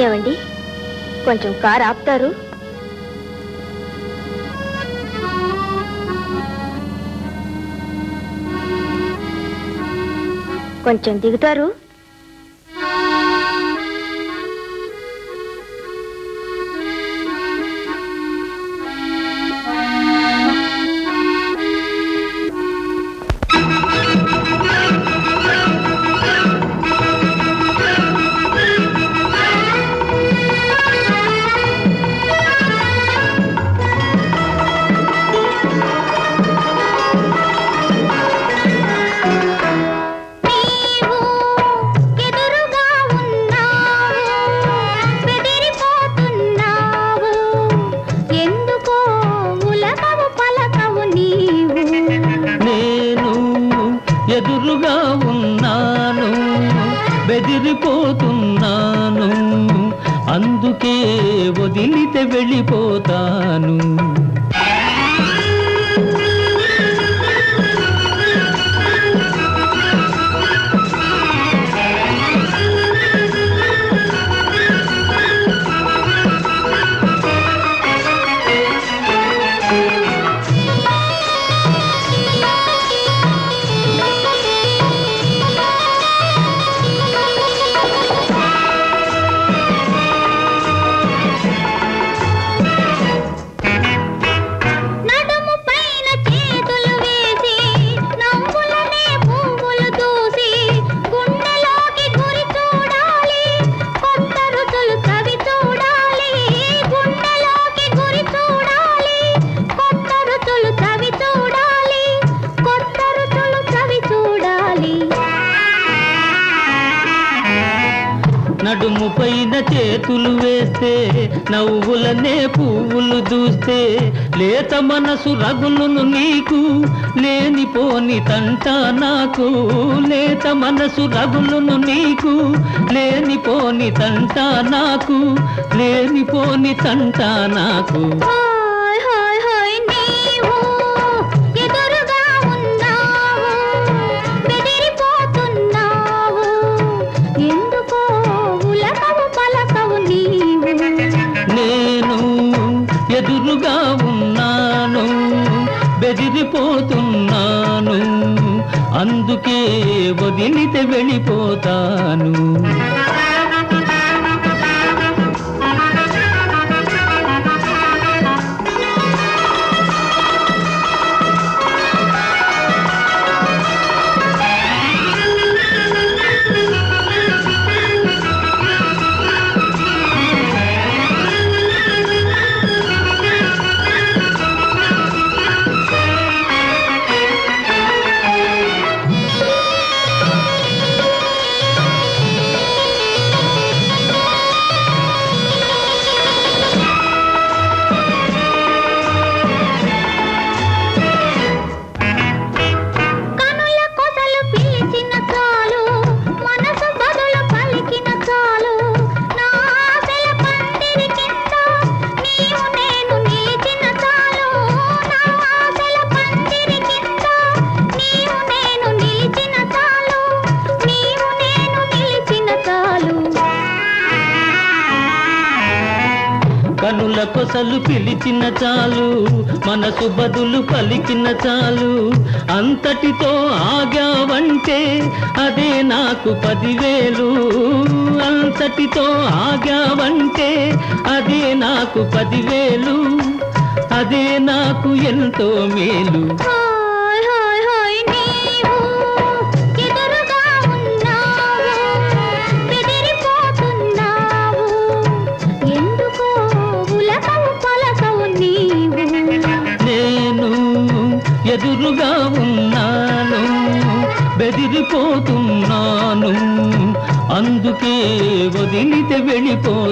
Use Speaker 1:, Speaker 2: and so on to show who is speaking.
Speaker 1: ఏమండి కొంచెం కారు ఆపుతారు. కొంచెం దిగుతారు.
Speaker 2: బెదిరిపోతున్నాను. అందుకే వదిలితే వెళ్ళిపోతాను.
Speaker 3: నడుము పైన చేతులు
Speaker 2: వేస్తే నవ్వులనే పువ్వులు దూస్తే లేత మనసు రగులును నీకు లేనిపోని తంట నాకు లేత మనసు రగులును నీకు లేనిపోని తంట నాకు లేనిపోని తంట నాకు. అందుకే వదిలితే వెళ్ళిపోతాను.
Speaker 3: కనుల కొసలు పిలిచిన చాలు మనసు బదులు పలికిన చాలు.
Speaker 2: అంతటితో ఆగావంటే అదే నాకు పదివేలు. అంతటితో ఆగావంటే అదే నాకు పదివేలు. అదే నాకు ఎంతో మేలు.
Speaker 3: ఎదురుగా
Speaker 2: ఉన్నాను బెదిరిపోతున్నాను. అందుకే వదిలితే వెళ్ళిపో